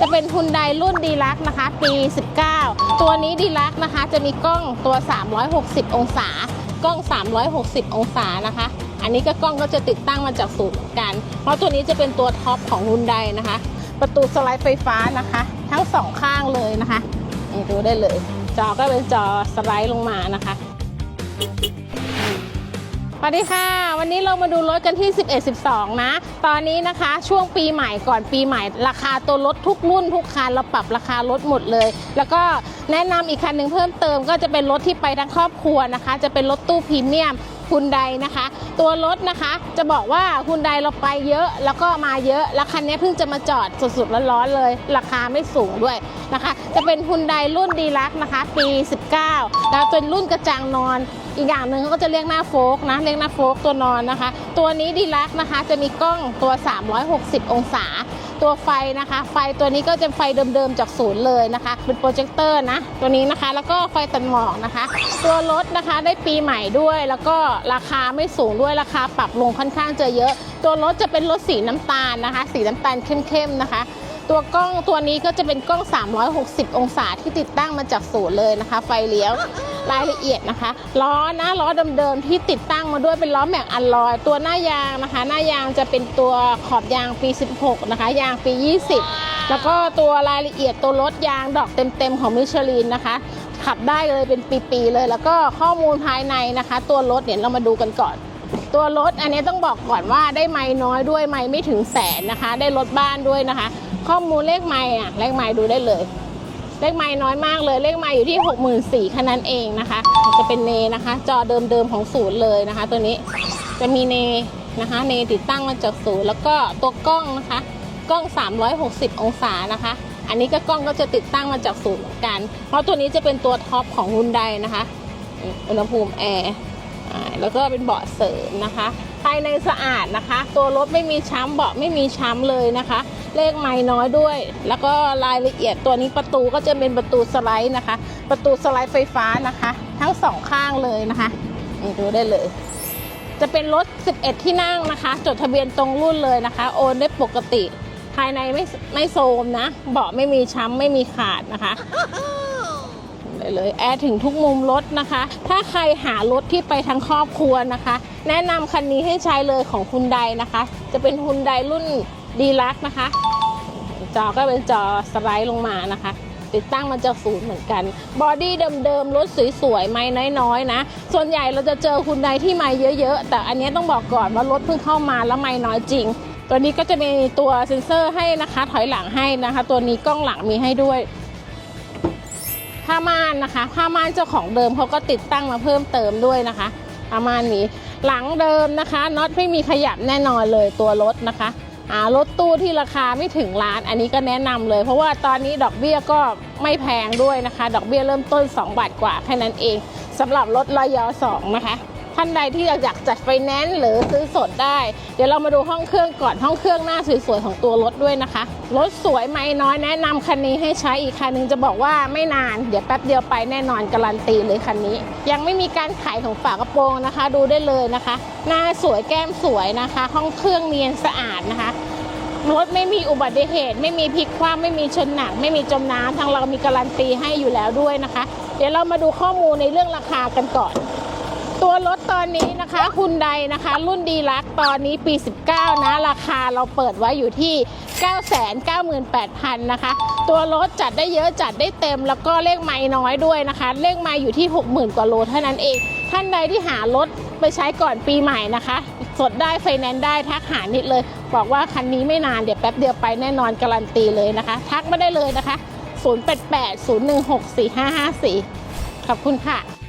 จะเป็นฮุนไดรุ่นดีลักนะคะ ปี 19 ตัวนี้ดีลักนะคะ จะมีกล้องตัว 360 องศา กล้อง 360 องศานะคะ อันนี้ก็กล้องก็จะติดตั้งมาจากศูนย์กัน เพราะตัวนี้จะเป็นตัวท็อปของฮุนไดนะคะ ประตูสไลด์ไฟฟ้านะคะ ทั้งสองข้างเลยนะคะนี่ดูได้เลย จอก็เป็นจอสไลด์ลงมานะคะ สวัสดีค่ะ วันนี้เรามาดูรถกันที่ 11 12 นะ ตอนนี้นะคะช่วงปีใหม่ก่อนปีใหม่ ราคาตัวรถทุกรุ่นทุกคันเราปรับราคารถหมดเลย แล้วก็แนะนำอีกคันหนึ่งเพิ่มเติมก็จะเป็นรถที่ไปทั้งครอบครัวนะคะ จะเป็นรถตู้พรีเมียม ฮุนไดนะคะ ตัวรถนะคะจะบอกว่าฮุนไดเราไปเยอะแล้วก็มาเยอะแล้วคันนี้เพิ่งจะมาจอดสดๆร้อนๆเลย ราคาไม่สูงด้วยนะคะ จะเป็นฮุนไดรุ่นดีลักนะคะ ปี 19 แล้วเป็นรุ่นกระจังนอน อีกอย่างหนึ่งเขาก็จะเรียกหน้าโฟกนะเรียกหน้าโฟกตัวนอนนะคะ ตัวนี้ดีลักนะคะ จะมีกล้องตัว 360 องศา ตัวไฟนะคะ ไฟตัวนี้ก็จะไฟเดิมๆจากศูนย์เลยนะคะ เป็นโปรเจคเตอร์นะ ตัวนี้นะคะ แล้วก็ไฟตัดหมอกนะคะ ตัวรถนะคะได้ปีใหม่ด้วย แล้วก็ราคาไม่สูงด้วยราคาปรับลงค่อนข้างจะเยอะ ตัวรถจะเป็นรถสีน้ำตาลนะคะ สีน้ำตาลเข้มๆนะคะ ตัวกล้องตัวนี้ก็จะเป็นกล้อง 360 องศาที่ติดตั้งมาจากศูนย์เลยนะคะ ไฟเลี้ยวรายละเอียดนะคะ ล้อนะล้อเดิมๆที่ติดตั้งมาด้วยเป็นล้อแม็กอัลลอย ตัวหน้ายางนะคะ หน้ายางจะเป็นตัวขอบยางปี 16 นะคะ ยางปี 20 แล้วก็ตัวรายละเอียดตัวรถยางดอกเต็มๆของมิชลินนะคะขับได้เลยเป็นปีๆเลย แล้วก็ข้อมูลภายในนะคะ ตัวรถเนี่ยเรามาดูกันก่อน ตัวรถอันนี้ต้องบอกก่อนว่าได้ไม้น้อยด้วยไม้ไม่ถึงแสนนะคะ ได้รถบ้านด้วยนะคะ ข้อมูลเลขไม้อะเลขไม้ดูได้เลย เลขไม้น้อยมากเลย เลขไม้อยู่ที่ 64,000คะนั้นเองนะคะ จะเป็นเนนะคะ จอเดิมๆของศูนย์เลยนะคะ ตัวนี้จะมีเนนะคะ เนติดตั้งมาจากศูนย์แล้วก็ตัวกล้องนะคะ กล้อง 360 องศานะคะ อันนี้ก็กล้องก็จะติดตั้งมาจากศูนย์เหมือนกัน เพราะตัวนี้จะเป็นตัวท็อปของฮุนไดนะคะ อุณหภูมิแอร์แล้วก็เป็นเบาะเสริมนะคะ ภายในสะอาดนะคะ ตัวรถไม่มีช้ำเบาะไม่มีช้ำเลยนะคะ เลขไม่น้อยด้วย แล้วก็รายละเอียดตัวนี้ประตูก็จะเป็นประตูสไลด์นะคะ ประตูสไลด์ไฟฟ้านะคะ ทั้งสองข้างเลยนะคะนี่ดูได้เลย จะเป็นรถ 11 ที่นั่งนะคะ จดทะเบียนตรงรุ่นเลยนะคะ โอนได้ปกติ ภายในไม่ไม่โซมนะ เบาะไม่มีช้ำไม่มีขาดนะคะ ได้เลย แอร์ถึงทุกมุมรถนะคะ ถ้าใครหารถที่ไปทั้งครอบครัวนะคะ แนะนำคันนี้ให้ใช้เลยของคุณไดนะคะ จะเป็นคุณไดรุ่นดีลักนะคะ จอก็เป็นจอสไลด์ลงมานะคะ ติดตั้งมาจากศูนย์เหมือนกัน บอดี้เดิมๆรถสวยๆ ไม่น้อยๆนะ ส่วนใหญ่เราจะเจอคุณไดที่ไม่เยอะๆ แต่อันนี้ต้องบอกก่อนว่ารถเพิ่งเข้ามาแล้วไม่น้อยจริงตัวนี้ก็จะมีตัวเซ็นเซอร์ให้นะคะ ถอยหลังให้นะคะ ตัวนี้กล้องหลังมีให้ด้วย ผ้าม่านนะคะ ผ้าม่านเจ้าของเดิมเขาก็ติดตั้งมาเพิ่มเติมด้วยนะคะผ้าม่านนี้หลังเดิมนะคะน็อตไม่มีขยับแน่นอนเลยตัวรถนะคะหารถตู้ที่ราคาไม่ถึงล้าน อันนี้ก็แนะนำเลย เพราะว่าตอนนี้ดอกเบี้ยก็ไม่แพงด้วยนะคะ ดอกเบี้ยเริ่มต้น 2 บาทกว่าแค่นั้นเองสำหรับรถรอยอสองนะคะ ท่านใดที่อยากจัดไฟแนนซ์หรือซื้อสดได้ เดี๋ยวเรามาดูห้องเครื่องก่อนห้องเครื่องหน้าสวยๆของตัวรถด้วยนะคะ รถสวยไม่น้อยแนะนำคันนี้ให้ใช้อีกคันหนึงจะบอกว่าไม่นานเดี๋ยวแป๊บเดียวไปแน่นอนการันตีเลยคันนี้ ยังไม่มีการขายของฝากระโปรงนะคะ ดูได้เลยนะคะ หน้าสวยแก้มสวยนะคะ ห้องเครื่องเนียนสะอาดนะคะรถไม่มีอุบัติเหตุ ไม่มีพลิกคว่ำไม่มีชนหนัก ไม่มีจมน้ำทางเรามีการันตีให้อยู่แล้วด้วยนะคะ เดี๋ยวเรามาดูข้อมูลในเรื่องราคากันก่อน ตัวรถ อนนี้นะคะคุณใดนะคะ รุ่นดีลักตอนนี้ปี 19 นะ ราคาเราเปิดไว้อยู่ที่ 998,000 นะคะ ตัวรถจัดได้เยอะจัดได้เต็ม แล้วก็เลขไม้น้อยด้วยนะคะ เลขไม้อยู่ที่ 60,000 กว่าโลเท่านั้นเอง ท่านใดที่หารถไปใช้ก่อนปีใหม่นะคะ สดได้ไฟแนนซ์ได้ทักหานิดเลย บอกว่าคันนี้ไม่นานเดี๋ยวแป๊บเดียวไปแน่นอนการันตีเลยนะคะ ทักมาได้เลยนะคะ 088 016 4554 ขอบคุณค่ะ